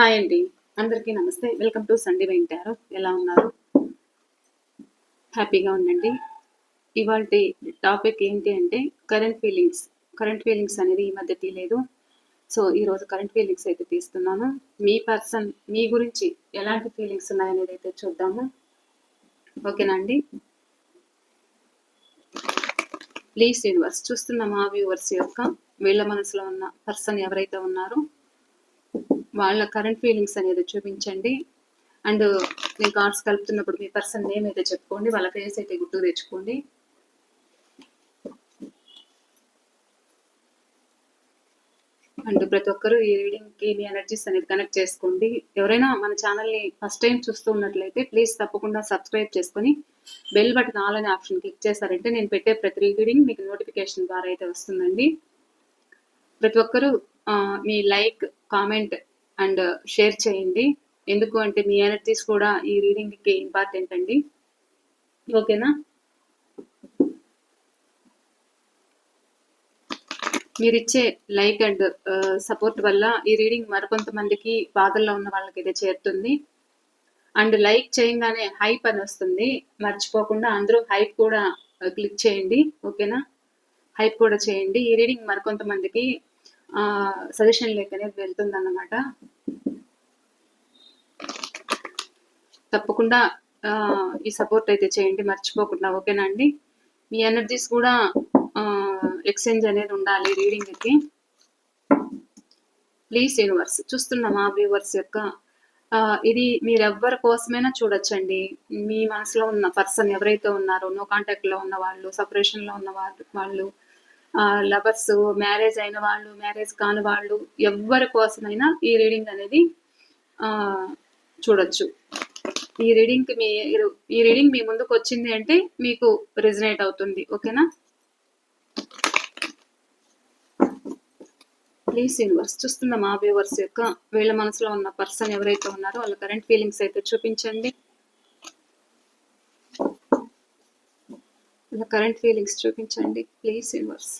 Hi అండి. అందరికీ నమస్తే. వెల్కమ్ టు సండే వెంటారు ఎలా ఉన్నారు? హ్యాపీగా ఉండండి. ఇవాళ టాపిక్ ఏంటి అంటే కరెంట్ ఫీలింగ్స్. కరెంట్ ఫీలింగ్స్ అనేది ఈ మధ్య తీయలేదు. సో ఈరోజు కరెంట్ ఫీలింగ్స్ అయితే తీస్తున్నాను. మీ పర్సన్ మీ గురించి ఎలాంటి ఫీలింగ్స్ ఉన్నాయనేది అయితే చూద్దాము. ఓకేనా అండి? ప్లీజ్ యూనివర్స్ చూస్తున్న మా వ్యూవర్స్ యొక్క వీళ్ళ మనసులో ఉన్న పర్సన్ ఎవరైతే ఉన్నారో వాళ్ళ కరెంట్ ఫీలింగ్స్ అనేది చూపించండి. అండ్ మీ కార్డ్స్ కలుపుతున్నప్పుడు మీ పర్సన్ నేమ్ అయితే చెప్పుకోండి. వాళ్ళ ఫేస్ అయితే గుర్తు తెచ్చుకోండి. అండ్ ప్రతి ఒక్కరూ ఈ రీడింగ్కి మీ ఎనర్జీస్ అనేది కనెక్ట్ చేసుకోండి. ఎవరైనా మన ఛానల్ని ఫస్ట్ టైం చూస్తూ ఉన్నట్లయితే ప్లీజ్ తప్పకుండా సబ్స్క్రైబ్ చేసుకొని బెల్ బటన్ ఆల్ అనే ఆప్షన్ క్లిక్ చేశారంటే నేను పెట్టే ప్రతి రీడింగ్ మీకు నోటిఫికేషన్ ద్వారా అయితే వస్తుందండి. ప్రతి ఒక్కరూ మీ లైక్ కామెంట్ అండ్ షేర్ చేయండి. ఎందుకు అంటే మీ ఎనర్జీస్ కూడా ఈ రీడింగ్కి ఇంపార్టెంట్ అండి. ఓకేనా? మీరు ఇచ్చే లైక్ అండ్ సపోర్ట్ వల్ల ఈ రీడింగ్ మరికొంతమందికి బాధల్లో ఉన్న వాళ్ళకి ఇది చేరుతుంది. అండ్ లైక్ చేయగానే హైప్ అని వస్తుంది. మర్చిపోకుండా అందరూ హైప్ కూడా క్లిక్ చేయండి. ఓకేనా? హైప్ కూడా చేయండి. ఈ రీడింగ్ మరికొంతమందికి సజెషన్ లేకనే వెళ్తుంది అన్నమాట తప్పకుండా ఈ సపోర్ట్ అయితే చేయండి మర్చిపోకుండా ఓకేనా అండి? మీ ఎనర్జీస్ కూడా ఎక్స్చేంజ్ అనేది ఉండాలి రీడింగ్కి ప్లీజ్ యూనివర్స్ చూస్తున్న మా వ్యూవర్స్ యొక్క ఇది మీరు కోసమైనా చూడొచ్చండి. మీ మనసులో ఉన్న పర్సన్ ఎవరైతే ఉన్నారో నో కాంటాక్ట్లో ఉన్న వాళ్ళు సపరేషన్లో ఉన్న వాళ్ళు వాళ్ళు లవర్స్ మ్యారేజ్ అయిన వాళ్ళు మ్యారేజ్ కాని వాళ్ళు ఎవరి కోసమైనా ఈ రీడింగ్ అనేది చూడొచ్చు. ఈ రీడింగ్కి మీ ఈ రీడింగ్ మీ ముందుకు వచ్చింది అంటే మీకు రిజనేట్ అవుతుంది. ఓకేనా? ప్లీజ్ యూనివర్స్ చూస్తున్న మా వ్యూవర్స్ యొక్క వీళ్ళ మనసులో ఉన్న పర్సన్ ఎవరైతే ఉన్నారో వాళ్ళ కరెంట్ ఫీలింగ్స్ అయితే చూపించండి. వాళ్ళ కరెంట్ ఫీలింగ్స్ చూపించండి ప్లీజ్ యూనివర్స్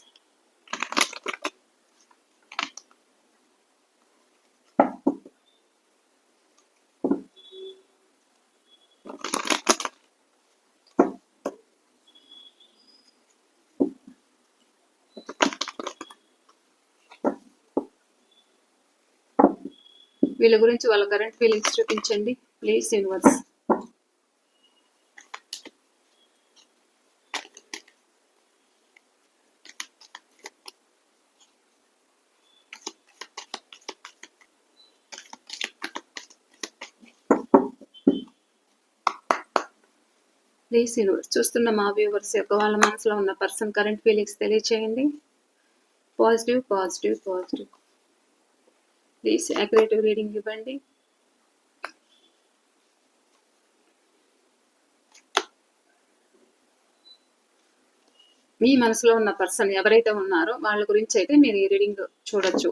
వీళ్ళ గురించి వాళ్ళ కరెంట్ ఫీలింగ్స్ చూపించండి ప్లీజ్ యూనివర్స్ ప్లీజ్ యూనివర్స్ చూస్తున్న మా వ్యూవర్స్ యొక్క వాళ్ళ మనసులో ఉన్న పర్సన్ కరెంట్ ఫీలింగ్స్ తెలియచేయండి. Positive positive positive please accurate reading ఇవ్వండి. మీ మనసులో ఉన్న పర్సన్ ఎవరైతే ఉన్నారో వాళ్ళ గురించి అయితే మీరు ఈ రీడింగ్ చూడొచ్చు.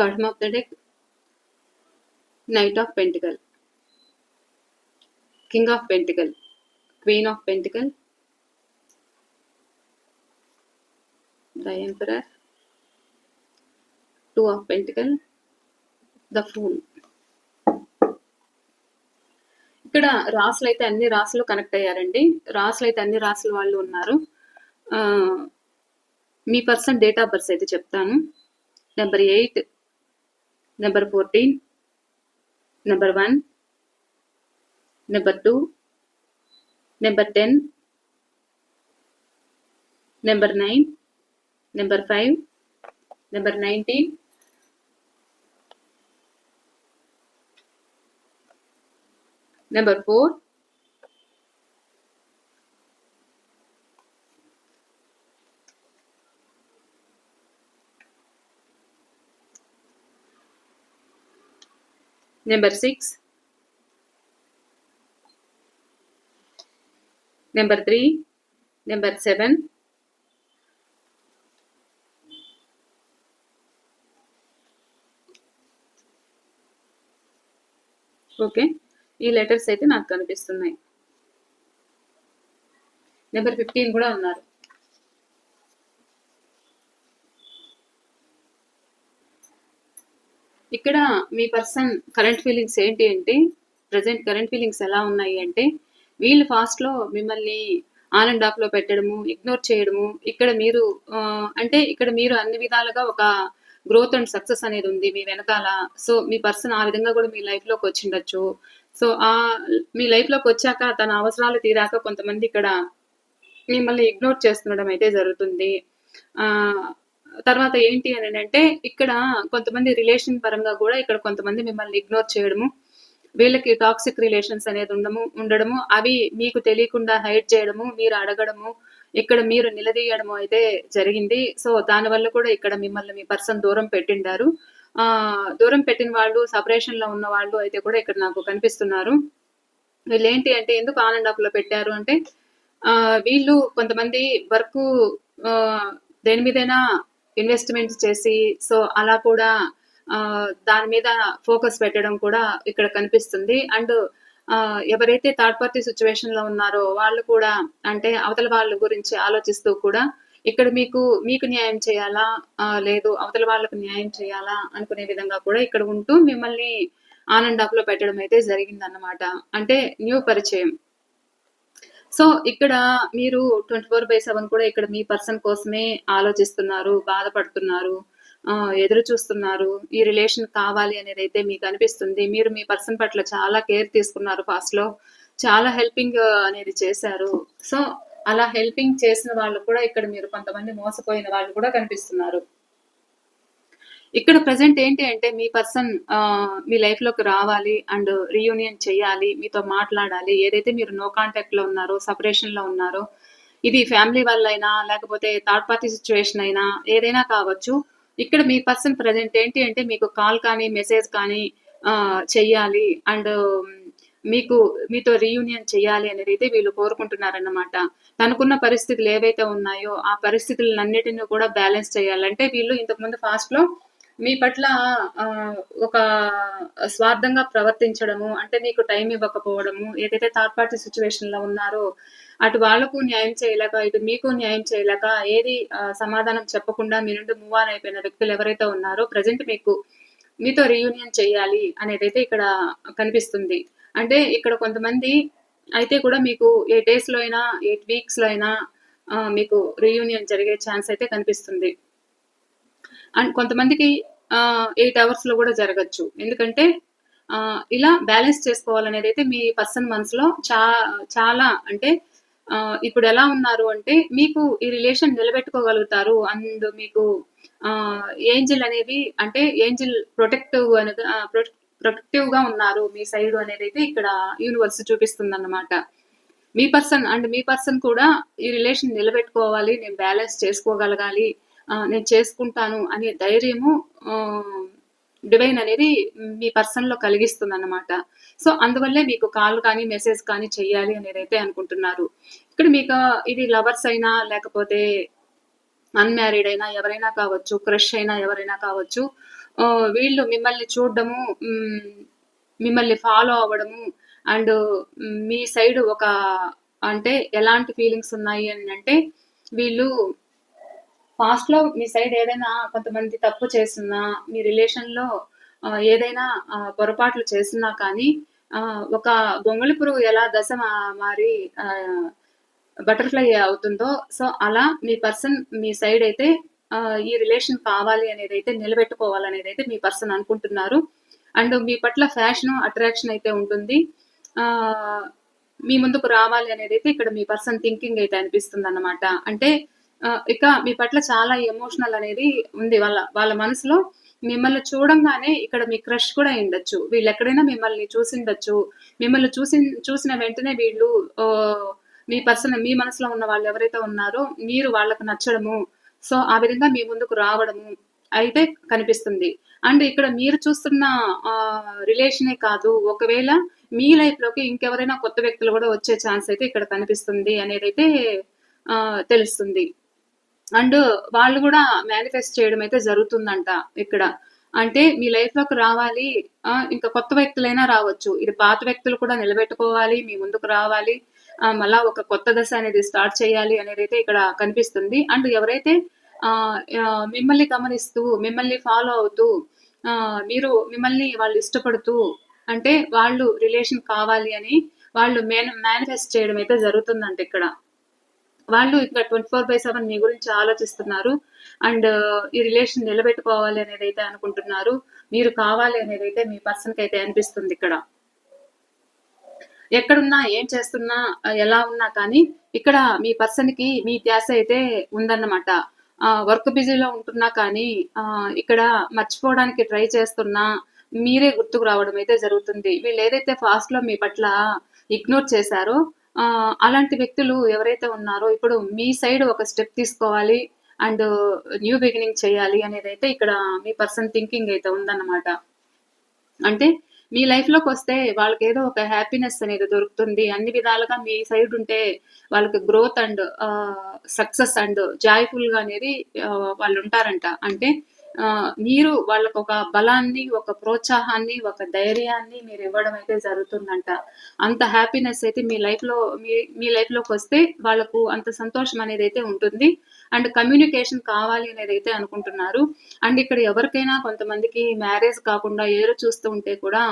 Bottom of the deck knight of pentacle king of pentacle queen of pentacle the emperor two of pentacle the fool ఇక్కడ రాసులు అయితే అన్ని రాసులు కనెక్ట్ అయ్యారండి. రాసులు అయితే అన్ని రాసుల వాళ్ళు ఉన్నారు. మీ పర్సన్ డేట్ ఆఫ్ బర్త్ అయితే చెప్తాను. Number eight number 14, number 1, number 2, number 10, number 9, number 5, number 19, number 4, number six number three number seven okay ఈ లెటర్స్ అయితే నాకు కనిపిస్తున్నాయి. నెంబర్ ఫిఫ్టీన్ కూడా ఉన్నారు. ఇక్కడ మీ పర్సన్ కరెంట్ ఫీలింగ్స్ ఏంటి అంటే ప్రజెంట్ కరెంట్ ఫీలింగ్స్ ఎలా ఉన్నాయి అంటే వీళ్ళు ఫాస్ట్లో మిమ్మల్ని ఆన్ అండ్ ఆఫ్లో పెట్టడము ఇగ్నోర్ చేయడము ఇక్కడ మీరు అంటే ఇక్కడ మీరు అన్ని విధాలుగా ఒక గ్రోత్ అండ్ సక్సెస్ అనేది ఉంది మీ వెనకాల. సో మీ పర్సన్ ఆ విధంగా కూడా మీ లైఫ్లోకి వచ్చిండొచ్చు సో ఆ మీ లైఫ్లోకి వచ్చాక తన అవసరాలు తీరాక కొంతమంది ఇక్కడ మిమ్మల్ని ఇగ్నోర్ చేస్తుండడం అయితే జరుగుతుంది. ఆ తర్వాత ఏంటి అని అంటే ఇక్కడ కొంతమంది రిలేషన్ పరంగా కూడా ఇక్కడ కొంతమంది మిమ్మల్ని ఇగ్నోర్ చేయడము వీళ్ళకి టాక్సిక్ రిలేషన్స్ అనేది ఉండము ఉండడము అవి మీకు తెలియకుండా హైడ్ చేయడము మీరు అడగడము ఇక్కడ మీరు నిలదీయడము అయితే జరిగింది. సో దానివల్ల కూడా ఇక్కడ మిమ్మల్ని మీ పర్సన్ దూరం పెట్టిండారు. ఆ దూరం పెట్టిన వాళ్ళు సపరేషన్లో ఉన్న వాళ్ళు అయితే కూడా ఇక్కడ నాకు కనిపిస్తున్నారు. వీళ్ళు ఏంటి అంటే ఎందుకు ఆన్ అండ్ ఆఫ్లో పెట్టారు అంటే ఆ, వీళ్ళు కొంతమంది వర్క్ దేని మీదైనా ఇన్వెస్ట్మెంట్ చేసి సో అలా కూడా ఆ, దాని మీద ఫోకస్ పెట్టడం కూడా ఇక్కడ కనిపిస్తుంది. అండ్ ఎవరైతే థర్డ్ పార్టీ సిచ్యువేషన్లో ఉన్నారో వాళ్ళు కూడా అంటే అవతల వాళ్ళ గురించి ఆలోచిస్తూ కూడా ఇక్కడ మీకు మీకు న్యాయం చేయాలా? లేదు అవతల వాళ్ళకు న్యాయం చేయాలా? అనుకునే విధంగా కూడా ఇక్కడ ఉంటూ మిమ్మల్ని ఆనందాపులో లో పెట్టడం అయితే జరిగిందన్నమాట. అంటే న్యూ పరిచయం. సో ఇక్కడ మీరు ట్వంటీ ఫోర్ బై సెవెన్ కూడా ఇక్కడ మీ పర్సన్ కోసమే ఆలోచిస్తున్నారు బాధపడుతున్నారు ఆ, ఎదురు చూస్తున్నారు ఈ రిలేషన్ కావాలి అనేది అయితే మీకు అనిపిస్తుంది. మీరు మీ పర్సన్ పట్ల చాలా కేర్ తీసుకున్నారు ఫాస్ట్లో చాలా హెల్పింగ్ అనేది చేశారు. సో అలా హెల్పింగ్ చేసిన వాళ్ళు కూడా ఇక్కడ మీరు కొంతమంది మోసపోయిన వాళ్ళు కూడా కనిపిస్తున్నారు. ఇక్కడ ప్రజెంట్ ఏంటి అంటే మీ పర్సన్ మీ లైఫ్లోకి రావాలి అండ్ రీయూనియన్ చేయాలి మీతో మాట్లాడాలి. ఏదైతే మీరు నో కాంటాక్ట్లో ఉన్నారో సపరేషన్లో ఉన్నారో ఇది ఫ్యామిలీ వల్ల అయినా లేకపోతే థర్డ్ పార్టీ సిచ్యువేషన్ అయినా ఏదైనా కావచ్చు. ఇక్కడ మీ పర్సన్ ప్రజెంట్ ఏంటి అంటే మీకు కాల్ కానీ మెసేజ్ కానీ చెయ్యాలి అండ్ మీకు మీతో రీయూనియన్ చేయాలి అనేది అయితే వీళ్ళు కోరుకుంటున్నారన్నమాట. తనకున్న పరిస్థితులు ఏవైతే ఉన్నాయో ఆ పరిస్థితులన్నిటిని కూడా బ్యాలెన్స్ చేయాలంటే వీళ్ళు ఇంతకుముందు ఫాస్ట్లో మీ పట్ల ఒక స్వార్థంగా ప్రవర్తించడము అంటే మీకు టైం ఇవ్వకపోవడము ఏదైతే థర్డ్ పార్టీ సిచ్యువేషన్లో ఉన్నారో అటు వాళ్ళకు న్యాయం చేయలేక ఇటు మీకు న్యాయం చేయలేక ఏది సమాధానం చెప్పకుండా మీ నుండి మూవ్ ఆన్ అయిపోయిన వ్యక్తులు ఎవరైతే ఉన్నారో ప్రజెంట్ మీకు మీతో రీయూనియన్ చేయాలి అనేది అయితే ఇక్కడ కనిపిస్తుంది. అంటే ఇక్కడ కొంతమంది అయితే కూడా మీకు ఏ డేస్లో అయినా ఎయిట్ వీక్స్లో అయినా మీకు రీయూనియన్ జరిగే ఛాన్స్ అయితే కనిపిస్తుంది. అండ్ కొంతమందికి ఎయిట్ అవర్స్లో కూడా జరగచ్చు. ఎందుకంటే ఆ, ఇలా బ్యాలెన్స్ చేసుకోవాలనేది అయితే మీ పర్సన్ మనసులో చా చాలా అంటే ఇప్పుడు ఎలా ఉన్నారు అంటే మీకు ఈ రిలేషన్ నిలబెట్టుకోగలుగుతారు. అండ్ మీకు ఏంజిల్ అనేది అంటే ఏంజిల్ ప్రొటెక్టివ్ అనేది ప్రొటెక్టివ్గా ఉన్నారు. మీ సైడ్ అనేది అయితే ఇక్కడ యూనివర్స్ చూపిస్తుంది అన్నమాట మీ పర్సన్ అండ్ మీ పర్సన్ కూడా ఈ రిలేషన్ నిలబెట్టుకోవాలి. నేను బ్యాలెన్స్ చేసుకోగలగాలి. నేను చేసుకుంటాను అనే ధైర్యము డివైన్ అనేది మీ పర్సన్లో కలిగిస్తుంది అన్నమాట సో అందువల్లే మీకు కాల్ కానీ మెసేజ్ కానీ చెయ్యాలి అనేది అయితే అనుకుంటున్నారు. ఇక్కడ మీకు ఇది లవర్స్ అయినా లేకపోతే అన్మ్యారీడ్ అయినా ఎవరైనా కావచ్చు క్రష్ అయినా ఎవరైనా కావచ్చు వీళ్ళు మిమ్మల్ని చూడడము మిమ్మల్ని ఫాలో అవ్వడము అండ్ మీ సైడ్ ఒక అంటే ఎలాంటి ఫీలింగ్స్ ఉన్నాయి అని అంటే వీళ్ళు పాస్ట్లో మీ సైడ్ ఏదైనా కొంతమంది తప్పు చేస్తున్నా మీ రిలేషన్లో ఏదైనా పొరపాట్లు చేస్తున్నా కానీ ఒక గొంగళి పురుగు ఎలా దశ మారి బటర్ఫ్లై అవుతుందో సో అలా మీ పర్సన్ మీ సైడ్ అయితే ఈ రిలేషన్ కావాలి అనేది అయితే నిలబెట్టుకోవాలనేది అయితే మీ పర్సన్ అనుకుంటున్నారు. అండ్ మీ పట్ల ఫ్యాషన్ అట్రాక్షన్ అయితే ఉంటుంది. ఆ, మీ ముందుకు రావాలి అనేది అయితే ఇక్కడ మీ పర్సన్ థింకింగ్ అయితే అనిపిస్తుంది అన్నమాట అంటే ఇక మీ పట్ల చాలా ఎమోషనల్ అనేది ఉంది వాళ్ళ వాళ్ళ మనసులో. మిమ్మల్ని చూడంగానే ఇక్కడ మీ క్రష్ కూడా ఉండొచ్చు వీళ్ళు ఎక్కడైనా మిమ్మల్ని చూసిండొచ్చు. మిమ్మల్ని చూసి చూసిన వెంటనే వీళ్ళు మీ పర్సన్ మీ మనసులో ఉన్న వాళ్ళు ఎవరైతే ఉన్నారో మీరు వాళ్ళకు నచ్చడము. సో ఆ విధంగా మీ ముందుకు రావడము అయితే కనిపిస్తుంది. అండ్ ఇక్కడ మీరు చూస్తున్న రిలేషనే కాదు. ఒకవేళ మీ లైఫ్లోకి ఇంకెవరైనా కొత్త వ్యక్తులు కూడా వచ్చే ఛాన్స్ అయితే ఇక్కడ కనిపిస్తుంది అనేది అయితే తెలుస్తుంది. అండ్ వాళ్ళు కూడా మేనిఫెస్ట్ చేయడం అయితే జరుగుతుందంట ఇక్కడ. అంటే మీ లైఫ్లోకి రావాలి ఆ, ఇంకా కొత్త వ్యక్తులైనా రావచ్చు. ఇది పాత వ్యక్తులు కూడా నిలబెట్టుకోవాలి మీ ముందుకు రావాలి మళ్ళా ఒక కొత్త దశ అనేది స్టార్ట్ చేయాలి అనేది అయితే ఇక్కడ కనిపిస్తుంది. అండ్ ఎవరైతే ఆ, మిమ్మల్ని గమనిస్తూ మిమ్మల్ని ఫాలో అవుతూ ఆ, మీరు మిమ్మల్ని వాళ్ళు ఇష్టపడుతూ అంటే వాళ్ళు రిలేషన్ కావాలి అని వాళ్ళు మేన్ మేనిఫెస్ట్ చేయడం అయితే జరుగుతుందంట ఇక్కడ. వాళ్ళు ఇంకా ట్వంటీ ఫోర్ బై సెవెన్ మీ గురించి ఆలోచిస్తున్నారు. అండ్ ఈ రిలేషన్ నిలబెట్టుకోవాలి అనేది అయితే అనుకుంటున్నారు. మీరు కావాలి అనేది అయితే మీ పర్సన్కి అయితే అనిపిస్తుంది ఇక్కడ. ఎక్కడున్నా ఏం చేస్తున్నా ఎలా ఉన్నా కానీ ఇక్కడ మీ పర్సన్కి మీ ధ్యాస అయితే ఉందన్నమాట. వర్క్ బిజీలో ఉంటున్నా కానీ ఇక్కడ మర్చిపోవడానికి ట్రై చేస్తున్నా మీరే గుర్తుకు రావడం అయితే జరుగుతుంది. వీళ్ళు ఏదైతే ఫాస్ట్లో మీ పట్ల ఇగ్నోర్ చేశారో అలాంటి వ్యక్తులు ఎవరైతే ఉన్నారో ఇప్పుడు మీ సైడ్ ఒక స్టెప్ తీసుకోవాలి అండ్ న్యూ బిగినింగ్ చేయాలి అనేది అయితే ఇక్కడ మీ పర్సన్ థింకింగ్ అయితే ఉందన్నమాట. అంటే మీ లైఫ్లోకి వస్తే వాళ్ళకి ఏదో ఒక హ్యాపీనెస్ అనేది దొరుకుతుంది. అన్ని విధాలుగా మీ సైడ్ ఉంటే వాళ్ళకి గ్రోత్ అండ్ సక్సెస్ అండ్ జాయ్ఫుల్గా అనేది వాళ్ళు ఉంటారంట. అంటే మీరు వాళ్ళకు ఒక బలాన్ని ఒక ప్రోత్సాహాన్ని ఒక ధైర్యాన్ని మీరు ఇవ్వడం అయితే జరుగుతుందంట. అంత హ్యాపీనెస్ అయితే మీ లైఫ్లో మీ మీ లైఫ్లోకి వస్తే వాళ్ళకు అంత సంతోషం అనేది అయితే ఉంటుంది. అండ్ కమ్యూనికేషన్ కావాలి అనేది అయితే అనుకుంటున్నారు. అండ్ ఇక్కడ ఎవరికైనా కొంతమందికి మ్యారేజ్ కాకుండా ఎదురు చూస్తూ ఉంటే కూడా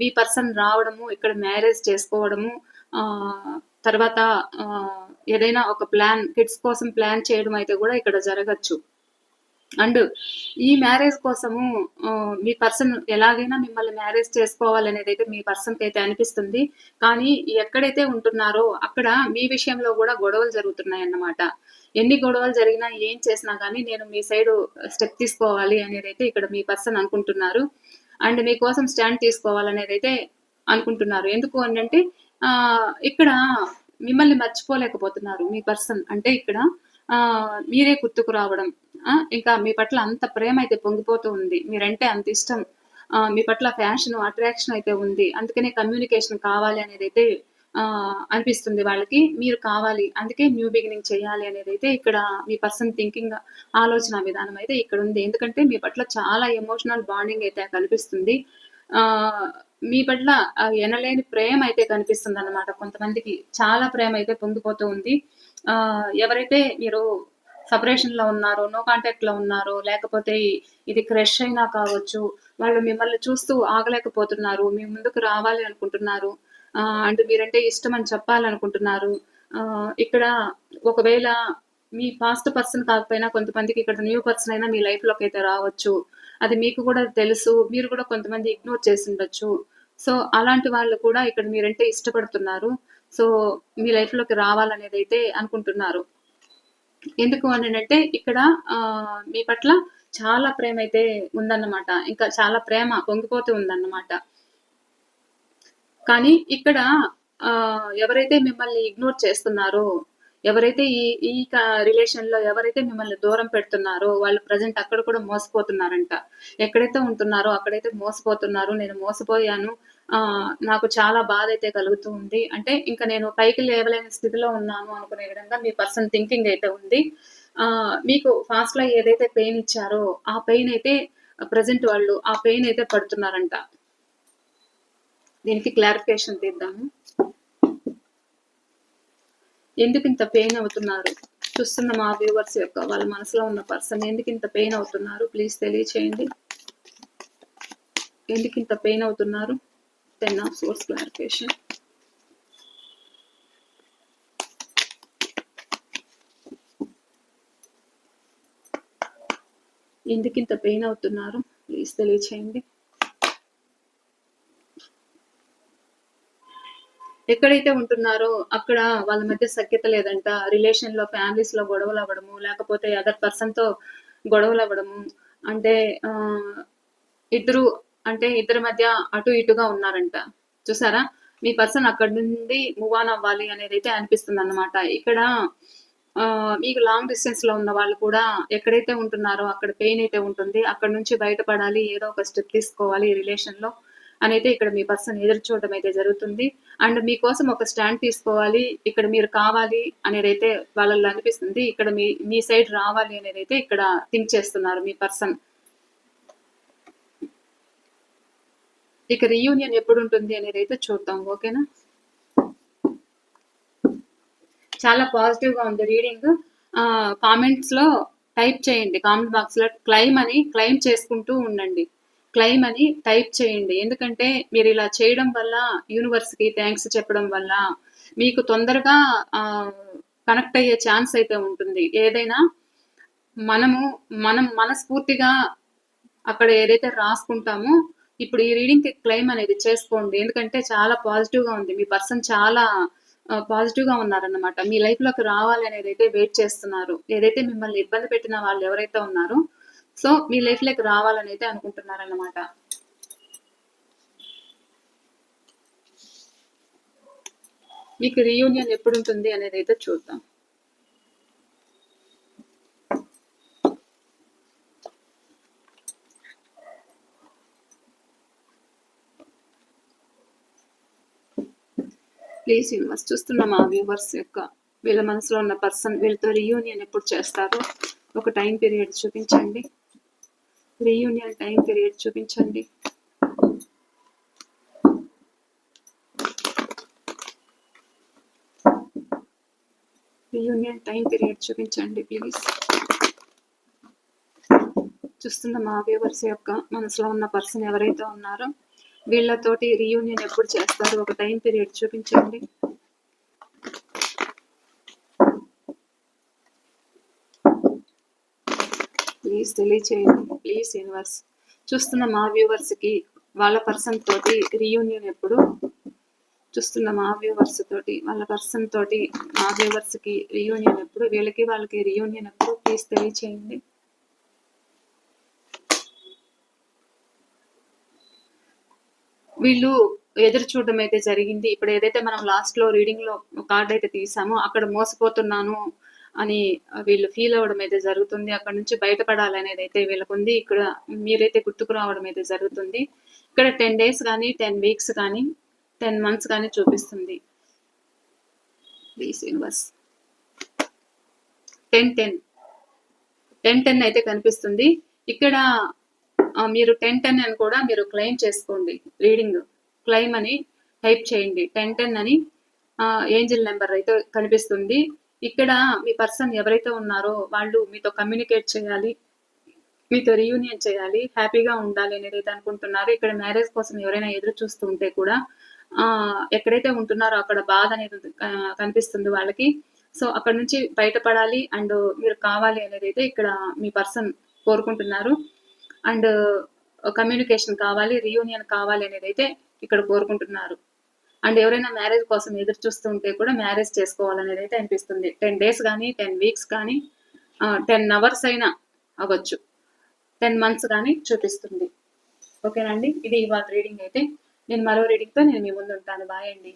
మీ పర్సన్ రావడము ఇక్కడ మ్యారేజ్ చేసుకోవడము తర్వాత ఏదైనా ఒక ప్లాన్ కిడ్స్ కోసం ప్లాన్ చేయడం అయితే కూడా ఇక్కడ జరగచ్చు. అండ్ ఈ మ్యారేజ్ కోసము మీ పర్సన్ ఎలాగైనా మిమ్మల్ని మ్యారేజ్ చేసుకోవాలనేది అయితే మీ పర్సన్కి అయితే అనిపిస్తుంది. కానీ ఎక్కడైతే ఉంటున్నారో అక్కడ మీ విషయంలో కూడా గొడవలు జరుగుతున్నాయి అన్నమాట ఎన్ని గొడవలు జరిగినా ఏం చేసినా కానీ నేను మీ సైడ్ స్టెప్ తీసుకోవాలి అనేది అయితే ఇక్కడ మీ పర్సన్ అనుకుంటున్నారు. అండ్ మీకోసం స్టాండ్ తీసుకోవాలనేది అయితే అనుకుంటున్నారు. ఎందుకు అంటే ఆ, ఇక్కడ మిమ్మల్ని మర్చిపోలేకపోతున్నారు మీ పర్సన్. అంటే ఇక్కడ మీరే గుర్తుకు రావడం. ఆ, ఇంకా మీ పట్ల అంత ప్రేమ అయితే పొంగిపోతూ ఉంది. మీరంటే అంత ఇష్టం. మీ పట్ల ఫ్యాషన్ అట్రాక్షన్ అయితే ఉంది. అందుకనే కమ్యూనికేషన్ కావాలి అనేది అయితే అనిపిస్తుంది వాళ్ళకి. మీరు కావాలి. అందుకే న్యూ బిగినింగ్ చేయాలి అనేది అయితే ఇక్కడ మీ పర్సన్ థింకింగ్ ఆలోచన విధానం అయితే ఇక్కడ ఉంది. ఎందుకంటే మీ పట్ల చాలా ఎమోషనల్ బాండింగ్ అయితే కనిపిస్తుంది ఆ మీ పట్ల ఎనలేని ప్రేమ అయితే కనిపిస్తుంది అనమాట కొంతమందికి. చాలా ప్రేమ అయితే పొంగిపోతూ ఉంది. ఎవరైతే మీరు సపరేషన్లో ఉన్నారో నో కాంటాక్ట్లో ఉన్నారో లేకపోతే ఇది క్రష్ అయినా కావచ్చు వాళ్ళు మిమ్మల్ని చూస్తూ ఆగలేకపోతున్నారు మీ ముందుకు రావాలి అనుకుంటున్నారు ఆ, అండ్ మీరంటే ఇష్టం అని చెప్పాలనుకుంటున్నారు ఆ, ఇక్కడ ఒకవేళ మీ పాస్ట్ పర్సన్ కాకపోయినా కొంతమందికి ఇక్కడ న్యూ పర్సన్ అయినా మీ లైఫ్లోకి అయితే రావచ్చు. అది మీకు కూడా తెలుసు మీరు కూడా కొంతమంది ఇగ్నోర్ చేసి ఉండొచ్చు. సో అలాంటి వాళ్ళు కూడా ఇక్కడ మీరంటే ఇష్టపడుతున్నారు. సో మీ లైఫ్లోకి రావాలనేది అయితే అనుకుంటున్నారు. ఎందుకు అని అంటే ఇక్కడ ఆ, మీ పట్ల చాలా ప్రేమ అయితే ఉందన్నమాట. ఇంకా చాలా ప్రేమ పొంగిపోతూ ఉందన్నమాట. కానీ ఇక్కడ ఆ, ఎవరైతే మిమ్మల్ని ఇగ్నోర్ చేస్తున్నారో ఎవరైతే ఈ ఈ రిలేషన్లో ఎవరైతే మిమ్మల్ని దూరం పెడుతున్నారో వాళ్ళు ప్రజెంట్ అక్కడ కూడా మోసపోతున్నారంట. ఎక్కడైతే ఉంటున్నారో అక్కడైతే మోసపోతున్నారు నేను మోసపోయాను ఆ నాకు చాలా బాధ అయితే కలుగుతూ ఉంది. అంటే ఇంకా నేను పైకి లేవలేని స్థితిలో ఉన్నాను అనుకునే విధంగా మీ పర్సన్ థింకింగ్ అయితే ఉంది. ఆ మీకు ఫాస్ట్లో ఏదైతే పెయిన్ ఇచ్చారో ఆ పెయిన్ అయితే ప్రజెంట్ వాళ్ళు ఆ పెయిన్ అయితే పడుతున్నారంట. దీనికి క్లారిఫికేషన్ తీద్దాము. ఎందుకు ఇంత పెయిన్ అవుతున్నారు? చూస్తున్న మా వ్యూవర్స్ యొక్క వాళ్ళ మనసులో ఉన్న పర్సన్ ఎందుకు ఇంత పెయిన్ అవుతున్నారు? ప్లీజ్ తెలియచేయండి. ఎందుకు ఇంత పెయిన్ అవుతున్నారు? టెన్ ఆఫ్ సోర్స్ క్లారిఫికేషన్ ఎందుకు ఇంత పెయిన్ అవుతున్నారు? ప్లీజ్ తెలియచేయండి. ఎక్కడైతే ఉంటున్నారో అక్కడ వాళ్ళ మధ్య సఖ్యత లేదంట రిలేషన్లో ఫ్యామిలీస్లో గొడవలు అవ్వడము లేకపోతే అదర్ పర్సన్తో గొడవలు అవ్వడము అంటే ఆ, ఇద్దరు అంటే ఇద్దరి మధ్య అటు ఇటుగా ఉన్నారంట. చూసారా? మీ పర్సన్ అక్కడ నుండి మూవ్ ఆన్ అవ్వాలి అనేది అయితే అనిపిస్తుంది అనమాట ఇక్కడ ఆ, మీకు లాంగ్ డిస్టెన్స్లో ఉన్న వాళ్ళు కూడా ఎక్కడైతే ఉంటున్నారో అక్కడ పెయిన్ అయితే ఉంటుంది అక్కడ నుంచి బయటపడాలి ఏదో ఒక స్టెప్ తీసుకోవాలి ఈ రిలేషన్లో. అనేది ఇక్కడ మీ పర్సన్ ఎదురు చూడడం అయితే జరుగుతుంది. అండ్ మీకోసం ఒక స్టాండ్ తీసుకోవాలి. ఇక్కడ మీరు కావాలి అనేది అయితే వాళ్ళల్లో అనిపిస్తుంది. ఇక్కడ మీ మీ సైడ్ రావాలి అనేది అయితే ఇక్కడ థింక్ చేస్తున్నారు మీ పర్సన్. ఇక రీయూనియన్ ఎప్పుడు ఉంటుంది అనేది అయితే చూద్దాం. ఓకేనా? చాలా పాజిటివ్గా ఉంది రీడింగ్. కామెంట్స్లో టైప్ చేయండి. కామెంట్ బాక్స్లో క్లైమ్ అని క్లైమ్ చేసుకుంటూ ఉండండి. క్లైమ్ అని టైప్ చేయండి. ఎందుకంటే మీరు ఇలా చేయడం వల్ల యూనివర్స్కి థ్యాంక్స్ చెప్పడం వల్ల మీకు తొందరగా కనెక్ట్ అయ్యే ఛాన్స్ అయితే ఉంటుంది. ఏదైనా మనము మనం మనస్ఫూర్తిగా అక్కడ ఏదైతే రాసుకుంటామో ఇప్పుడు ఈ రీడింగ్కి క్లెయిమ్ అనేది చేసుకోండి. ఎందుకంటే చాలా పాజిటివ్గా ఉంది. మీ పర్సన్ చాలా పాజిటివ్గా ఉన్నారన్నమాట. మీ లైఫ్లోకి రావాలి అనేది అయితే వెయిట్ చేస్తున్నారు. ఏదైతే మిమ్మల్ని ఇబ్బంది పెట్టిన వాళ్ళు ఎవరైతే ఉన్నారో సో మీ లైఫ్లోకి రావాలని అయితే అనుకుంటున్నారన్నమాట. మీకు రీయూనియన్ ఎప్పుడు ఉంటుంది అనేది అయితే చూద్దాం. ప్లీజ్ యూనివర్స్ చూస్తున్న మా వ్యూవర్స్ యొక్క వీళ్ళ మనసులో ఉన్న పర్సన్ వీళ్ళతో రీయూనియన్ ఎప్పుడు చేస్తారో ఒక టైం పీరియడ్ చూపించండి. రీయూనియన్ టైం పీరియడ్ చూపించండి. రీయూనియన్ టైం పీరియడ్ చూపించండి ప్లీజ్ చూస్తున్న మా వ్యూవర్స్ యొక్క మనసులో ఉన్న పర్సన్ ఎవరైతే ఉన్నారో వీళ్ళతోటి రీయూనియన్ ఎప్పుడు చేస్తారు? ఒక టైం పీరియడ్ చూపించండి. ప్లీజ్ తెలియచేయండి. ప్లీజ్ యూనివర్స్ చూస్తున్న మా వ్యూవర్స్కి వాళ్ళ పర్సన్ తోటి రీయూనియన్ ఎప్పుడు? చూస్తున్న మా వ్యూవర్స్ తోటి వాళ్ళ పర్సన్ తోటి మా వ్యూవర్స్కి రీయూనియన్ ఎప్పుడు? వీళ్ళకి వాళ్ళకి రీయూనియన్ ఎప్పుడు? ప్లీజ్ తెలియచేయండి. వీళ్ళు ఎదురు చూడడం అయితే జరిగింది. ఇప్పుడు ఏదైతే మనం లాస్ట్లో రీడింగ్లో కార్డ్ అయితే తీసామో అక్కడ మోసపోతున్నాను అని వీళ్ళు ఫీల్ అవ్వడం అయితే జరుగుతుంది. అక్కడ నుంచి బయటపడాలి అనేది అయితే వీళ్ళకు ఉంది ఇక్కడ మీరైతే గుర్తుకు రావడం అయితే జరుగుతుంది. ఇక్కడ టెన్ డేస్ కానీ టెన్ వీక్స్ కానీ టెన్ మంత్స్ కానీ చూపిస్తుంది. Please universe ten ten ten ten అయితే కనిపిస్తుంది. ఇక్కడ మీరు టెన్ టెన్ అని కూడా మీరు క్లెయిమ్ చేసుకోండి. రీడింగ్ క్లెయిమ్ అని టైప్ చేయండి. టెన్ టెన్ అని ఏంజిల్ నెంబర్ అయితే కనిపిస్తుంది. ఇక్కడ మీ పర్సన్ ఎవరైతే ఉన్నారో వాళ్ళు మీతో కమ్యూనికేట్ చేయాలి మీతో రీయూనియన్ చేయాలి హ్యాపీగా ఉండాలి అనేది అయితే అనుకుంటున్నారు. ఇక్కడ మ్యారేజ్ కోసం ఎవరైనా ఎదురు చూస్తూ ఉంటే కూడా ఆ ఎక్కడైతే ఉంటున్నారో అక్కడ బాధ అనేది కనిపిస్తుంది వాళ్ళకి. సో అక్కడ నుంచి బయటపడాలి అండ్ మీరు కావాలి అనేది అయితే ఇక్కడ మీ పర్సన్ కోరుకుంటున్నారు. అండ్ కమ్యూనికేషన్ కావాలి రీయూనియన్ కావాలి అనేది అయితే ఇక్కడ కోరుకుంటున్నారు. అండ్ ఎవరైనా మ్యారేజ్ కోసం ఎదురు చూస్తుంటే కూడా మ్యారేజ్ చేసుకోవాలనేది అయితే అనిపిస్తుంది. టెన్ డేస్ కానీ టెన్ వీక్స్ కానీ టెన్ అవర్స్ అయినా అవ్వచ్చు. టెన్ మంత్స్ కానీ చూపిస్తుంది. ఓకేనండి ఇది ఇవాళ రీడింగ్ అయితే. నేను మరో రీడింగ్తో నేను మీ ముందు ఉంటాను. బాయ్ అండి.